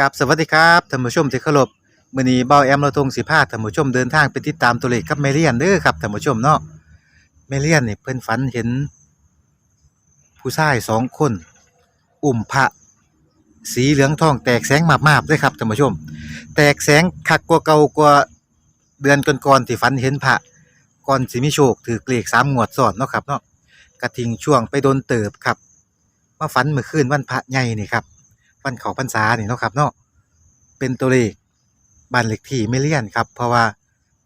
กับสวัสดีครับท่านผู้ชมที่เคารพมื้อนี้เบาแอมเราทงสิพาท่านผู้ชมเดินทางไปติดตามตัวเลขกับแมเลียนเด้อครับท่านผู้ชมเนาะแมเลียนนี่เพิ่นฝันเห็น ผู้ชายสองคน อุ้มพระสีเหลืองทองแตกแสงมาบๆเลยครับท่านผู้ชม แตกแสงคักกว่าเก่ากว่าเดือนก่อนๆที่ฝันเห็นพระก่อนสิมีโชคถือเกลียกสามงวดซ้อนเนาะครับเนาะกระทิงช่วงไปโดนเติบครับมาฝันเมื่อคืนวันพระใหญ่นี่ครับ วันเขาพรรษานี่เนาะครับเนาะเป็นตัวเลขบ้านเลขที่ไม่เลี่ยนครับ เพราะว่า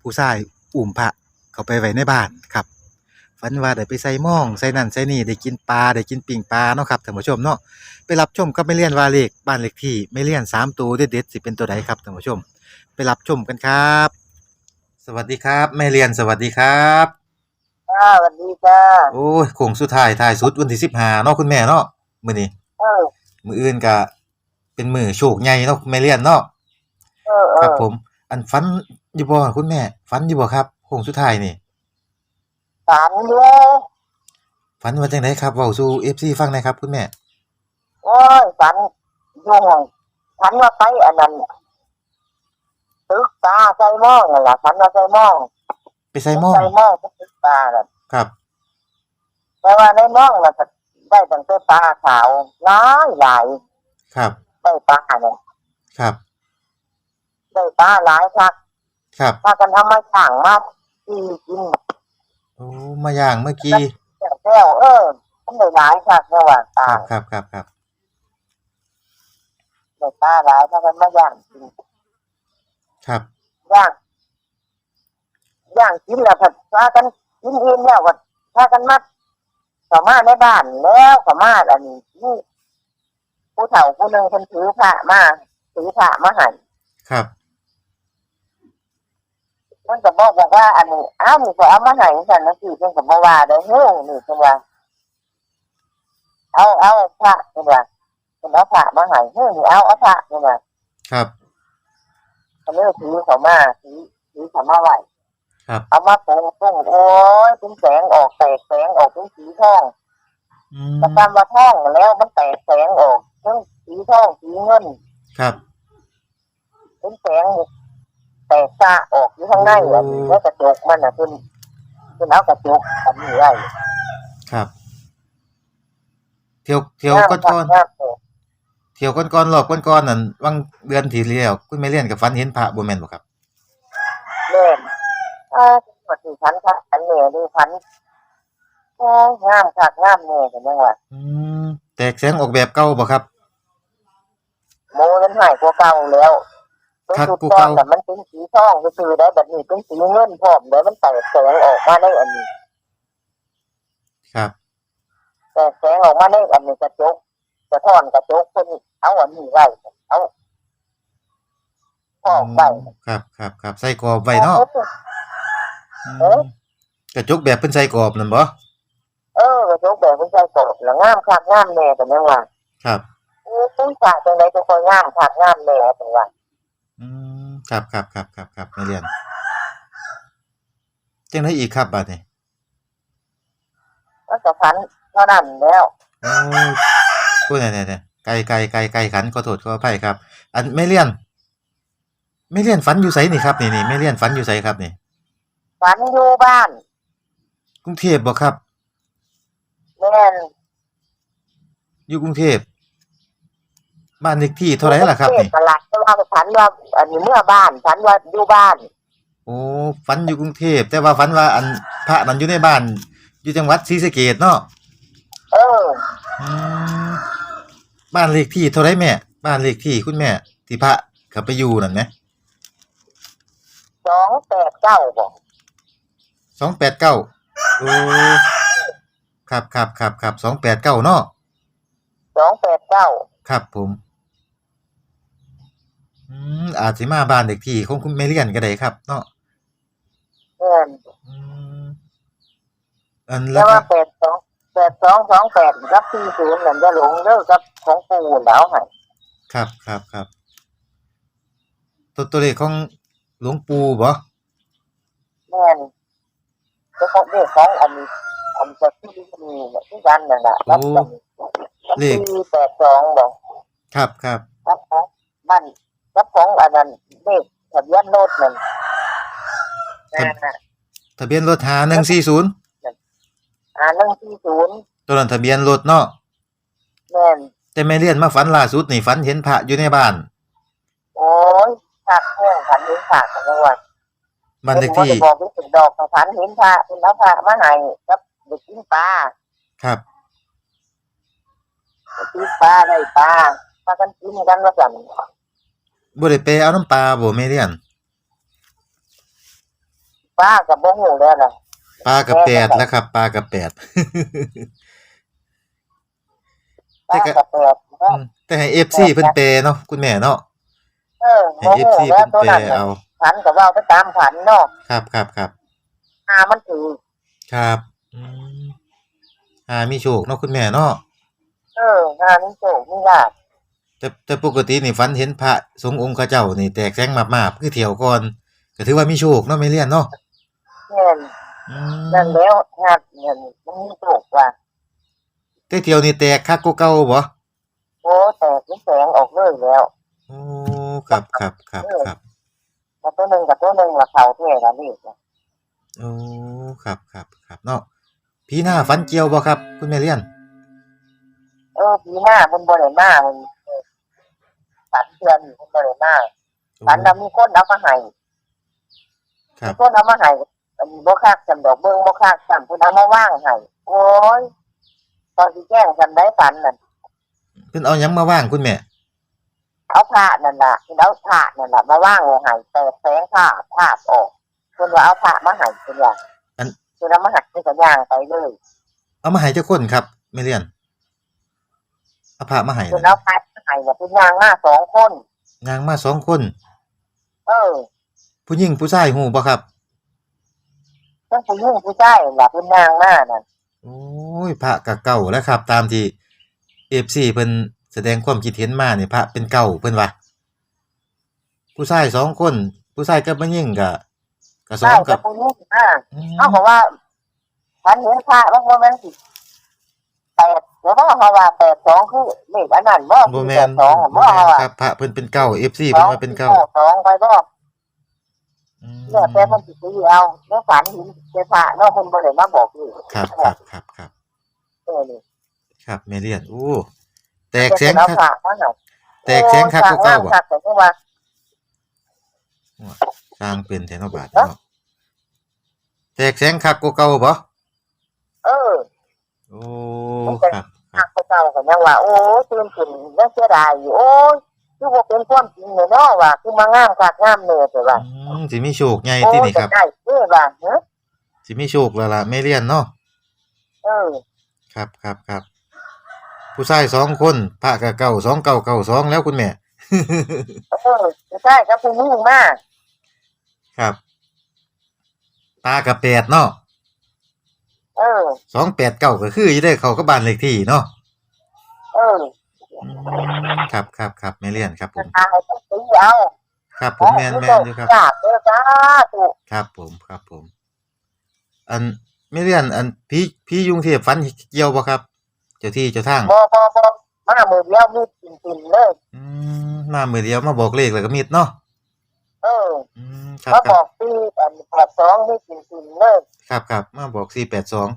ผู้ชายอุ้มพระเขาไปไว้ในบ้านครับฝันว่าได้ไปใส่หม่องใส่นั่นใส่นี่ได้กินปลาได้กินปิ่งปลาเนาะครับท่านผู้ชมเนาะไปรับชมกับไม่เลี่ยนว่าเลขบ้านเลขที่ไม่เลี่ยนสามตัวเด็ดๆสิเป็นตัวใดครับท่านผู้ชม ไปรับชมกันครับ สวัสดีครับแม่เลียนสวัสดีครับจ้าสวัสดีจ้าโอ้ยโค้งสุดท้ายท้ายสุดวันที่สิบห้าเนาะคุณแม่เนาะมื้อนี้เออมื้ออื่นก็ เป็นมื้อโชคใหญ่เนาะแม่เลียนเนาะเออเอครับอผม อันฟันอยู่บ่คุณแม่ฟันอยู่บ่ครับโค้งสุดท้ายนี่สามเยฟันว่าจังไดครับเว้าสู่ FC ฟังหน่อยครับ คุณแม่โอ้ยฝันยุ่งฝันว่าไปอันนั้นตึกตาใส่หม้องนั่นล่ะฝันว่าใส่หม้องไปใส่หม้องใส่หม้องตึกตาน่ะครับ แต่ว่าในหม้องน่ะก็ได้ตั้งแต่ปลาขาวหลายหลายครับ ได้ปลาเนี่ยครับ ได้ปลาหลายคักครับพากันทำมาสั่งมาตีกินโอ้มาย่างเมื่อกี้แก้วเออมันได้หลายคักระหว่างคตารับครับครับครับได้ปลาหลายพากันมาย่างกินครับย่างย่างกินแล้วผัดพากันกินอิ่มแล้วก็พากันมัดเข้ามาในบ้านแล้วเข้ามาอันนี้นี่ ผู้เฒ่าผู้หนึ่งคนถือผ้ามาถือผ้ามาใหันครับ มันก็บอกบอกว่า อันนี้อ้าวนี่ก็เอามาใหันฉันนะสิเพิ่นก็บอกว่าเด้อเฮ้ยนี่เพิ่นว่าเอาเอาพระเพิ่นว่าเพิ่นเอาผ้ามาใหันเฮ้ยนี่เอาเอาพระเพิ่นว่าครับ เพิ่นเลยถือเข้ามาถือถือเข้ามาไว้ครับ เอามาปรุงปรุงโอ้ยเป็นแสงออกแตกแสงออกเป็นสีทองอืม ประจำว่าทองแล้วมันแตกแสงออก ทั้งสีทองสีเงินครับ เป็นแสงแตกตาออกอยู่ข้างในอันนี้แล้วกระจกมันอะคุณคุณเอากระจกอันนี้ไว้ครับ เที่ยวเที่ยวก่อนงามงามเออๆเที่ยวก่อนๆรอบก่อนๆนั่นวังเดือนที่แล้วคุณแม่เลียนกับฟันเห็นพระบ่แม่นบ่ครับ เล่นอ่าปฏิพันธ์ค่ะอันเนี่ยดูพันโอ้ยงามค่ะงามเนี่ยเห็นไหมว่าอืมแตกแสงออกแบบเก่าบ่ครับ โมนั้นหายกว่าเก่าแล้วเป็นครับจุดกูก่อนเก่าแต่มันเป็นสีทองก็คือได้แบบนี้เป็นสีเงินพร้อมแล้วมันแตกแสงออกมาได้อันนี้ ครับแต่แสงออกมาในอันนี้กระจกกระท่อนกระจกคนเอาอันนี้ไว้เอาพ่อไว้ครับครับครับใส่กรอบไว้เนาะเออมกระจกแบบเพิ่นใส่กรอบนั่นบ่เออกระจกแบบมันใส่กรอบแล้วงามคักงามแน่แต่ยังว่าครับ เออเป็นฉากจังไดจะคอยงามคักงามแน่แต่ว่าอืมครับครับครับครับครับแม่เลียนจังได๋อีกครับบัดนี้มันก็พันเท่านั้นแล้วโอ้ยพูดแน่ๆๆไกลไกลไกลไกลขันขอโทษขออภัยครับ อันแม่เลียนแม่เลียนฝันอยู่ไสนี่ครับนี่นี่แม่เลียนฝันอยู่ไสครับนี่ฝันอยู่บ้าน กรุงเทพบ่ครับแม่นอยู่กรุงเทพ บ้านเลขที่เท่าไหร่ล่ะครับนี่ตลาดแต่ว่าฝันว่าอันนี้เมื่อบ้านฝันว่าอยู่บ้าน โอ้ฝันอยู่กรุงเทพแต่ว่าฝันว่าอันพระนั้นอยู่ในบ้าน อยู่จังหวัดศรีสะเกษเนาะเอออืมบ้านเลขที่เท่าไหร่แม่ บ้านเลขที่คุณแม่ ที่พระเขาไปอยู่นั่นไหมสองแปดเก้าบอกสองแปดเก้าโอ้ครับครับครับครับสองแปดเก้าเนาะสองแปดเก้าครับผม อืมอาจสิมาบ้านเลขที่ของคุณแม่เลียนก็ได้ครับ เนาะแม่นอืมอันแล้แล้ววก็ว่าแปดสองแปดสองสองแปดรับที่ศูนย์นั่นจะหลงเลิกกับของปู่แล้วให้ครับครับครับตัวตัวเลขของหลวงปู่บ่แม่นเจ้าของเรื่องของอันนี้อันจะที่มีเนี่ยที่กันนั่นแหละรับกันรับที่แปดสองบอกครับครับ รับของบ้าน เจ้าของอันนั้นเด็กทะเบียนรถนั่นอ่าทะเบียนรถหาหนึ่งสี่ศูนย์อ่าหนึ่งสี่ศูนย์ตัวนั้นทะเบียนรถเนาะแม่นแต่แม่เลียนมาฝันล่าสุดนี่ฝันเห็นพระอยู่ในบ้านโอ้ยขาดแห้งขันเห็นขาดกันจังหวัดบ้านเลขที่บอกที่ถึงดอกขันเห็นพระเป็นแล้วพระมาให้กับเด็กกินปลาครับเด็กกินปลาได้ปลาพากันกินกันว่าสั่น บ่ได้ไปเอาน้ำปลาบ่แม่เลียนปลากับบ่หูแล้วน่ะปลากับแปดแล้วครับปลากับแปดปลากับแปดอืมแต่ให้ FC เพิ่นแปลเนาะคุณแม่เนาะเออให้ บ่หู FC แล้วเพิ่นตัวแปลนั้นน่ะเอาขันกับว่าไปตามขันเนาะครับครับครับหามันถือครับอืมอ่ามีโชคเนาะคุณแม่เนาะเออหานี่โจกนี่ลาบ แต่แต่ปกตินี่ฝันเห็นพระสงฆ์องค์เขาเจ้านี่แตกแสงมาบๆคือเที่ยวก่อนก็ถือว่ามีโชคเนาะแม่เลียนเนาะแม่นอืมนั่นแล้วหาเงินมันมีโจกว่าแต่เที่ยวนี่แตกคักกว่าเก่าบ่โอ้แตกเป็นแสงออกเลยแล้วโอ้ครับครับครับครับแต่ตัวหนึ่งกับตัวหนึ่งละเขาเท่กันนี่โอ้ครับครับครับเนาะพี่หน้าฝันเกี่ยวบ่ครับ คุณแม่เลียนเออปีหน้ามันบริมามัน ฝันเดือนมันบริมาฝันเรามีคนเอามาให้ครับคนเอามาให้อันนี้บ่คักจำดอกเบิ้งบ่คักจำเพิ่นเอามาว่างให้โอ้ยตอนที่แจ้งจำได้ฝันนั่นเพิ่นเอาหยังมาว่างคุณแม่เอาผ้านั่นล่ะเพิ่นเอาผ้านั่นล่ะมาว่างไว้ให้แต่แสงผ้าผ้าออกเพิ่นว่าเอาผ้ามาให้เพิ่นว่าเพิ่นเอามาให้เพิ่นก็ย่างไปเลย เอามาให้เจ้าคนครับแม่เลียน เอาพระมาให้เพิ่นเอาผ้ามาให้เนี่ยเพิ่นย่างมาสองคน นางมาสองคน เออ ผู้หญิงผู้ชายฮู้บ่ครับเพิ่นผู้หญิงผู้ชายล่ะเพิ่นย่างมานั่นโอ้ยพระกะเก่าแล้วครับ ตามที่ FC เพิ่นแสดงความคิดเห็นมานี่พระเป็นเก่าเพิ่นว่าผู้ชายสองคน ผู้ชายกับผู้หญิงก็ก็สอใช่งกักับบผู้หญิงอ่าอืมเขาบอกว่าฉันเห็นพระว่ามันสิแปด เดี๋ยวเขาว่าแปดสองคือเลขอันนั้นบ่บ่แม่แปนดสองบ่บ่แม่เขานว่าครับพระเพิ่นเป็นเก่า FC เพิ่นว่าเป็นเก่าสองไปบ่อืมเนี่ยแต่มันสิซื้อเอาเนื้อฝันเห็นเจ้าพระเนาะคนบ่ได้มาบอกนี่ครับครับครับครับเออนี่ครับแม่เลียนโอ้แตกแสงเอาคักพระมาให้แตกแสงคักกว่าเก่าบ่โอ้ยพระแต่ว่าสร้างเป็นแทนบาทเนาะแตกแสงคักกว่าเก่าบ่เออโอ้ครับ พระเจ้าก็ยังว่า โอ้ยตื่นขึ้นยังเสียดายอยู่โอ้ยคือบ่เป็นความจริงเลยเนาะว่าคือมางามคักงามแน่แต่ว่าอืมสิมีโชคใหญ่โอ้ที่ยนี่ครับได้เด้อว่าเนอะสิมีโชคแล้วล่ะแม่เลียนเนาะเออครับครับครับผู้ชายสองคนพระกะเก่าสองเก่าเก่าสองแล้วคุณแม่ เออใช่ครับผู้หญิงมาก ครับ ตากะแปดเนาะ เออ สองแปดเก้าก็คือจะได้เข้ากับบ้านเลขที่เนาะเอออืมครับครับครับแม่เลียนครับผม ตายต้องตีเอาครับผมแม่นแม่นอยู่ครับยากเด้อจ้าถูกครับผมครับผม อันไม่เรียนอันพี่พี่ยุงเทพฟันเกี่ยวบ่ครับ เจ้าที่เจ้าทางบ่บ่บ่มามือเดียวมีปิ่นปิ่นๆเลยอืมมามือเดียวมาบอกเลขแล้วก็มิดเนาะ เอออืมครับมาคบรัอบกปีอันแปดสองมีปิ่นปิ่นๆเลยครับครับมาบอกสี่แปดสอง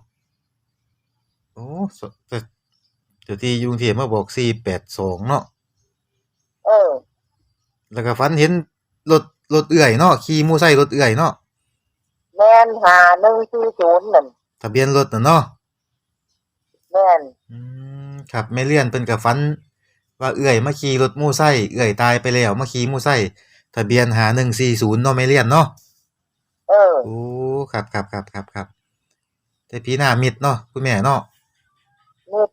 โอ้สแต่เจ้าที่ยุงเทพมาบอกสี่แปดสองเนาะเออ แล้วก็ฟันเห็นรถรถเอื่อยเนาะขี่มูไซค์รถเอื่อยเนาะแม่นหาหนึ่งสี่ศูนย์นั่นทะเบียนรถน่ะเนาะแม่นอืมครับแม่เลียนเป็นกับฟัน ว่าเอื่อยมาขี่รถมูไซค์เอื่อยตายไปแล้วมาขี่มูไซค์ ทะเบียนหาหนึ่งสี่ศูนย์เนาะแม่เลียนเนาะเออโอ้ครับครับครับครับครับแต่พี่หน้ามิดเนาะคุณแม่เนาะนี่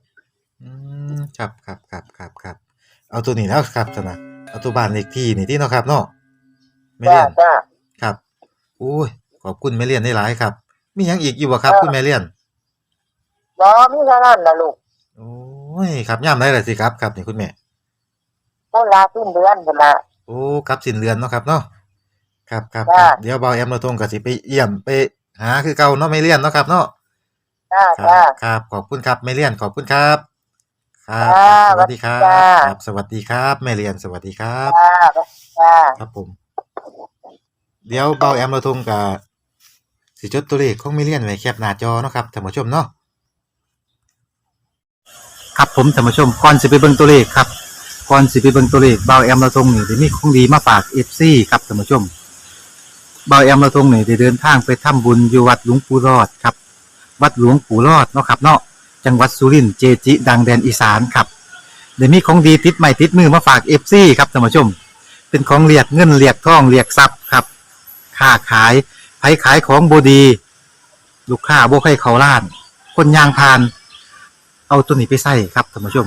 อืมครับครับครับครับครับเอาตัวนี้แล้วครับสนะเอาตัวบ้านเลขที่นี่ที่เนาะครับเนาะแม่จ้าเลียนจ้าครับโอ้ยขอบคุณแม่เลียนได้หลายครับ มีหยังอีกอยู่บ่ครับ คุณแม่เลียน บ่มีเท่านั้นล่ะลูกโอ้ยครับย่ำได้เลยสิครับครับนี่คุณแม่คนลาสิ้นเดือนพุ่นล่ะ โอ้ครับสิ้นเดือนเนาะครับเนาะครับครับคจ้ารับ เดี๋ยวเบาแอมเราทงกับสิไปเยี่ยมไปหาคือเก่าเนาะแม่เลียนเนาะครับเนาะจ้าครัจ้าบครับขอบคุณครับแม่เลียนขอบคุณครับ ครับจ้าสวัสดีครับจ้าครับ สวัสดีครับแม่เรียนสวัสดีครับจ้าจ้าครับผม เดี๋ยวเบาแอมเราทงกับสิจดตัวเลขของแม่เรียนไว้แคปหน้าจอเนาะครับท่านผู้ชมเนาะครับผมท่านผู้ชมก่อนสิไปเบิ่งตัวเลขครับ ก่อนสิไปเบิ่งตัวเลขเบาแอมเราทงนี่ได้มีของดีมาฝาก FC ครับท่านผู้ชมเบาแอมเราทงนี่ได้เดินทางไปทำบุญอยู่วัดหลวงปู่รอดครับ วัดหลวงปู่รอดเนาะครับเนาะจังหวัดสุรินทร์เจจิ ดังแดนอีสานครับเดี๋ยวมีของดีติดใหม่ติดมือมาฝาก FC ครับท่านผู้ชม เป็นของเรียกเงินเรียกทองเรียกทรัพย์ครับค้าขายไผขายของบดี ลูกค้าบ่ใครเขาล้าน คนยางพาน เอาตัวนี้ไปใส่ครับท่านผู้ชม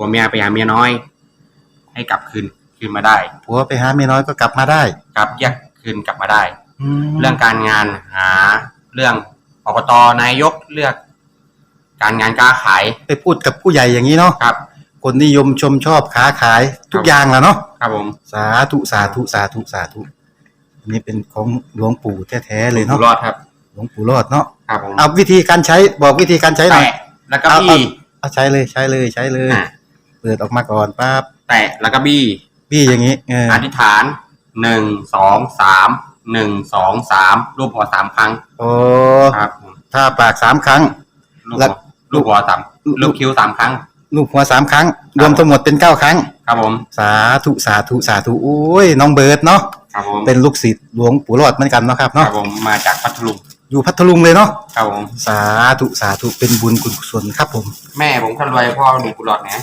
ผัวเมียไปหาเมียน้อย ให้กลับคืนคืนมาได้ ผัวไปหาเมียน้อยก็กลับมาได้กลับแยกคืนกลับมาได้แล้เรื่วองการงานหาเรื่องอบตนายกเลือก การงานการขายไปพูดกับผู้ใหญ่อย่างนี้เนาะครับ คนนิยมชมชอบค้าขายทุกอย่างแหล้วเนาะครับผมสาธุสาธุสาธุสาธุอันนี้เป็นของหลวงปู่แท้ๆเลยอยู่เนาะรอดครับ หลวงปู่รอดเนาะครับผมเอาวิธีการใช้บอกวิธีการใช้หน่อย แตะแล้วก็เอาบี้ เอาใช้เลยใช้เลยใช้เลย อะ เปิดออกมาก่อนปั๊บแตะแล้วก็บี้พี่อย่างนี้เอออธิษฐานหนึ่งสองสามหนึ่งสองสามรูปหัวสามครั้งโอ้ครับผมถ้าปากสามครั้งลูกแล้หัววลูกหัวสามลูกคิ้วสามครั้ง ลูกหัวสามครั้ง รวมทั้งหมดเป็นเก้าครั้ง ครับผมสาธุสาธุสาธุโอ้ยน้องเบิร์ดเนาะครับผมเป็นลูกศิษย์หลวงปู่รอดเหมือนกันเนาะครับครัเนาะบผมมาจากพัทลุงอยู่พัทลุงเลยเนาะครับผมสาธุสาธุเป็นบุญกุศลครับผม แม่ผมคนรวยพ่อหนุ่มกุหลาบนะ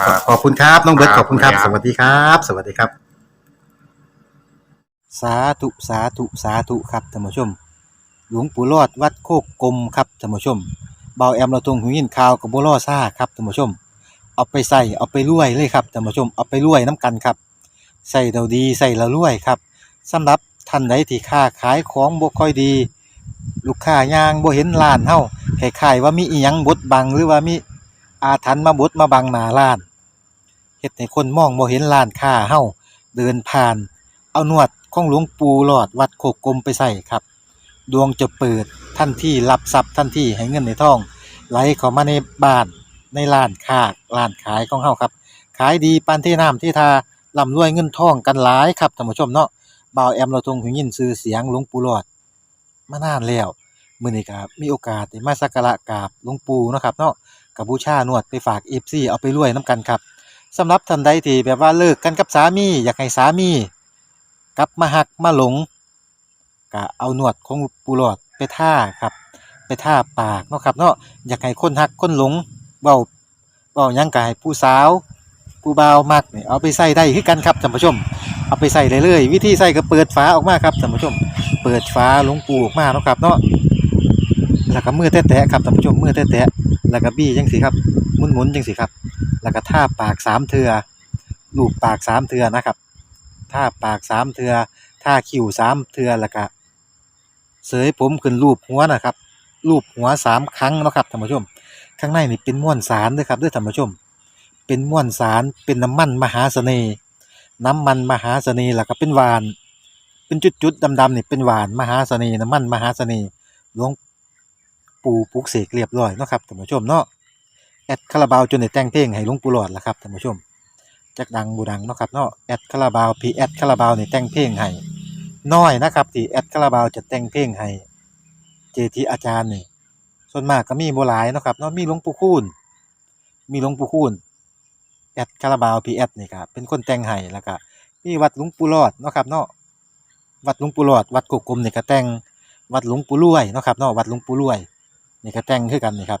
ครับ ขอบคุณครับ น้องเบิร์ตคขรับอบคุณครับขอบสคุณครับวัสดีครับ สวัสดีครับ สาธุสาธุสาธุครับท่านผู้ชม หลวงปู่รอดวัดโคกกลมครับท่านผู้ชมเบาแอมเราตรงหูยินข่าวกับบัวล่อซ่าครับท่านผู้ชม เอาไปใส่เอาไปรวยเลยครับท่านผู้ชมเอาไปรวยน้ำกันครับใส่เราดีใส่เรารวยครับสำหรับท่านใดที่ค้าขายของบ่ค่อยดี ลูกค้ายางบ่เห็นร้านเฮาคล้ายๆว่ามีอีหยังบดบังหรือว่ามีอาถรรพ์มาบดมาบังหน้าร้าน เฮ็ดให้คนมองบ่เห็นร้านค้าเฮาเดินผ่าน เอานวดของหลวงปู่หลอดวัดโคกกลมไปใส่ครับ ดวงจะเปิดทันที่รับทรัพย์ทันที่ให้เงินในทอง ไหลเข้ามาในบ้านในร้านค้าร้านขายของเฮาครับ ขายดีปานที่น้ำที่ทาร่ำรวยเงินทองกันหลายครับท่านผู้ชมเนาะบ่าวแอมเราทรงหูยินชื่อเสียงหลวงปู่หลอดมานานแล้วมื้อนี้ก็มีโอกาสได้มาสักการะกราบหลวงปู่เนาะครับเนาะกับบูชานวดไปฝาก FC เอาไปรวยนํกันครับ สำหรับท่านใดที่แบบว่าเลิกกันกับสามี อยากให้สามีกลับมาหักมาหลงก็เอาหนวดของปูหลอดไปท่าครับ ไปท่าปากเนาะครับเนาะอยากให้คนหักคนหลงเบาเบายังกายผู้สาวผู้บ่าวมักเนี่ยเอาไปใส่ได้คือกันครับท่านผู้ชม เอาไปใส่เลยเลยวิธีใส่ก็เปิดฝาออกมาครับท่านผู้ชม เปิดฝาหลวงปูออกมาเนาะครับเนาะแล้วก็มือแตะๆครับท่านผู้ชมมือแตะๆแล้วก็บี้จังสิครับหมุนๆจังสิครับ แล้วก็ท่าปากสามเทือลูบปากสามเทือนะครับท่าปากสามเทือท่าคิ้วสามเทือแล้วก็เสยผมขึ้นรูปหัวนะครับรูปหัวสามครั้งนะครับท่านผู้ชม ข้างในนี่เป็นม้วนสารด้วยครับด้วยท่านผู้ชม เป็นม้วนสารเป็นน้ำมันมหาเสน่ห์น้ำมันมหาเสน่ห์แล้วก็เป็นหวาน เป็นจุดๆดำๆนี่เป็นหวานมหาเสน่ห์น้ำมันมหาเสน่ห์หลวงปู่ปุกเสกเรียบร้อยนะครับท่านผู้ชมเนาะ แอดคาราบาวจนได้แต่งเพลงให้หลวงปู่หลอดแล้วครับท่านผู้ชมจักดังบูดังเนาะครับเนาะแอดคาราบาวพีแอดคาราบาวนี่แต่งเพลงให้น้อยนะครับที่แอดคาราบาวจะแต่งเพลงให้เจทีอาจารย์นี่ส่วนมากก็มีโบ่หลายเนาะครับเนาะมีหลวงปู่คูณมีหลวงปู่คูณแอดคาราบาวพีแอดนี่ครับเป็นคนแต่งให้แล้วก็มีวัดหลวงปู่รอดเนาะครับเนาะวัดหลวงปู่รอด วัดกกกลมนี่ก็แต่งวัดหลวงปู่รวยเนาะครับเนาะวัดหลวงปู่รวยนี่ก็แต่งคือกันนี่ครับ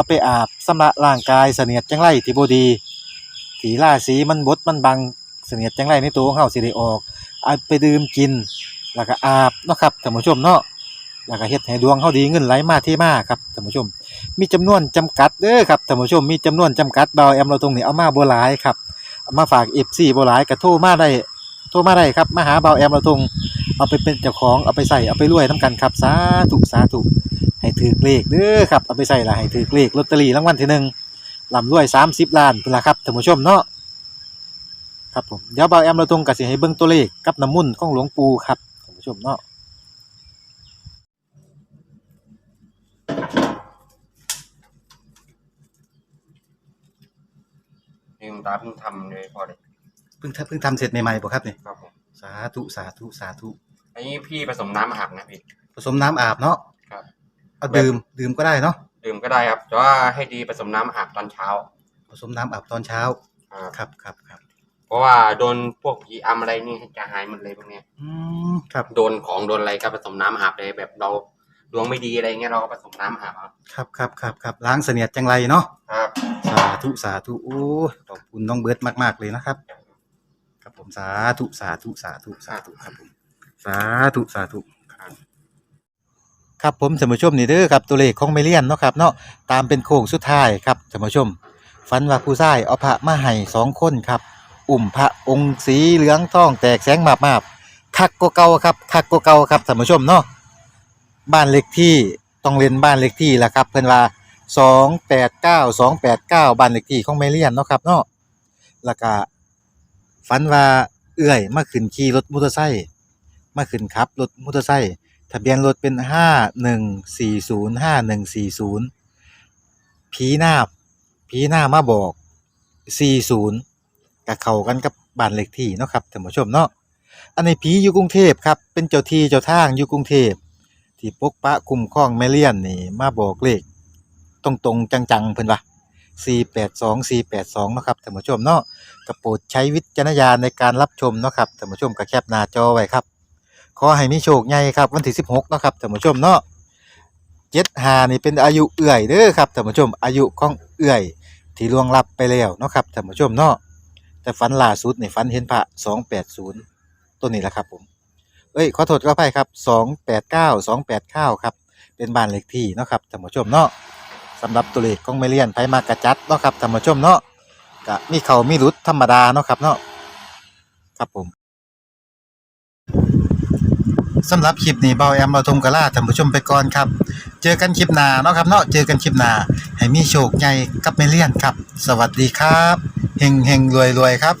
เอาไปอาบสำระร่างกายเสนียดจังไรที่บ่ดีที่ราสีมันบดมันบังเสนียดจังไรในตัวของเฮาสิได้ออกเอาไปดื่มกิน แล้วก็อาบเนาะครับท่านผู้ชมเนาะแล้วก็เฮ็ดให้ดวงเฮาดีเงินไหลมาเทมาครับท่านผู้ชม มีจำนวนจำกัดเด้อครับท่านผู้ชมมีจำนวนจำกัดเบาแอมเราตรงนี้เอามาบ่หลายครับามาฝาก FC บ่หลายก็โทรมาได้โทรมาได้ครับมาหาเบาแอมเราตรงเอาไปเป็นเจ้าของเอาไปใส่เอาไปรวยนํกันครับสาธุสาธุ ให้ถือเลขเด้อครับเอาไปใส่ละให้ถือเลขลอตเตอรี่รางวัลที่หนึ่งลำรวย30ล้านพุ่นล่ะครับท่านผู้ชมเนาะครับผมเดี๋ยวเบาแอมเราตรงก็สิให้เบิ่งตัวเลขกับน้ำมุ่นต์ของหลวงปู่ครับท่านผู้ชมเนาะนี่คุณตาเพิ่งทำเลยพอเลยเพิ่งเพิ่งทำเสร็จใหม่ๆบ่ครับนี่ครับผมสาธุสาธุสาธุอันนี้พี่ผสมน้ำอาบนะพี่ผสมน้ำอาบเนาะครับ เอาดื่มดื่มก็ได้เนาะดื่มก็ได้ครับแต่ว่าให้ดีผสมน้ำอาบตอนเช้า ผสมน้ำอาบตอนเช้า ครับครับครับครับเพราะว่าโดนพวกผีอำอะไรนี่จะหายหมดเลยพวกเนี้ยอืมครับโดนของโดนอะไรก็ผสมน้ำอาบเลยแบบเราดวงไม่ดีอะไรเงี้ยเราก็ผสมน้ำอาบเอาครับครับครับครับล้างเสนียดจังไรเนาะครับ สาธุสาธุโอ้ยขอบคุณน้องเบิร์ดมาก ๆ เลยนะครับ ครับผมสาธุสาธุสาธุสาธุครับผมสาธุสาธุครับ ครับผมท่านผู้ชมนี่เด้อครับตัวเลขของเมเลียนเนาะครับเนาะตามเป็นโค้งสุดท้ายครับท่านผู้ชมฝันว่าผู้ชายเอาพระมาให้สองคนครับอุ่มพระองค์สีเหลืองทองแตกแสงมาบมาบคักกว่าเก่าครับคักกว่าเก่าครับท่านผู้ชมเนาะบ้านเลขที่ต้องเล่นบ้านเลขที่แหละครับ เพิ่อนว่าสองแปดเก้าสองแปดเก้าบ้านเลขที่ของเมเลียนเนาะครับเนาะแล้วก็ฝันว่าเอื้อยมาขึ้นขี่รถมอเตอร์ไซค์มาขึ้นขับรถมอเตอร์ไซค์ ทะเบียนรถเป็นห้าหนึ่งสี่ศูนย์ห้าหนึ่งสี่ศูนย์ผีหน้าผีหน้ามาบอกสี่ศูนย์กับเข้ากันกับบ้านเลขที่เนาะครับท่านผู้ชมเนาะอันนี้ผีอยู่กรุงเทพครับเป็นเจ้าที่เจ้าทางอยู่กรุงเทพที่ปกปะคุ้มครองแม่เลี้ยนนี่มาบอกเลขตรงๆจังๆเพิ่นว่า482 482นะครับท่านผู้ชมเนาะก็โปรดใช้วิจารณญาณในการรับชมเนาะครับท่านผู้ชมก็แคปหน้าจอไว้ครับ ขอให้มีโชคใหญ่ครับวันที่16เนาะครับท่านผู้ชมเนาะ75นี่เป็นอายุเอื้อยเด้อครับท่านผู้ชม อายุของเอื้อย ที่ล่วงลับไปแล้วเนาะครับท่านผู้ชมเนาะแต่ฝันล่าสุดนี่ฝันเห็นพระ280ตัวนี้แหละครับผม เอ้ยขอโทษก็ไปครับ289 289ครับ เป็นบ้านเลขที่เนาะครับท่านผู้ชมเนาะสำหรับตัวเลขของเมเลียนไผมากระจัดเนาะครับท่านผู้ชมเนาะก็มีเขามีรุดธรรมดาเนาะครับเนาะครับผม สำหรับคลิปนี้เบาแอมเราทมกะลาท่านผู้ชมไปก่อนครับ เจอกันคลิปหน้าเนาะครับเนาะเจอกันคลิปหน้าให้มีโชคใหญ่กับเมเลียนครับ สวัสดีครับเฮงเฮงรวยรวยครับ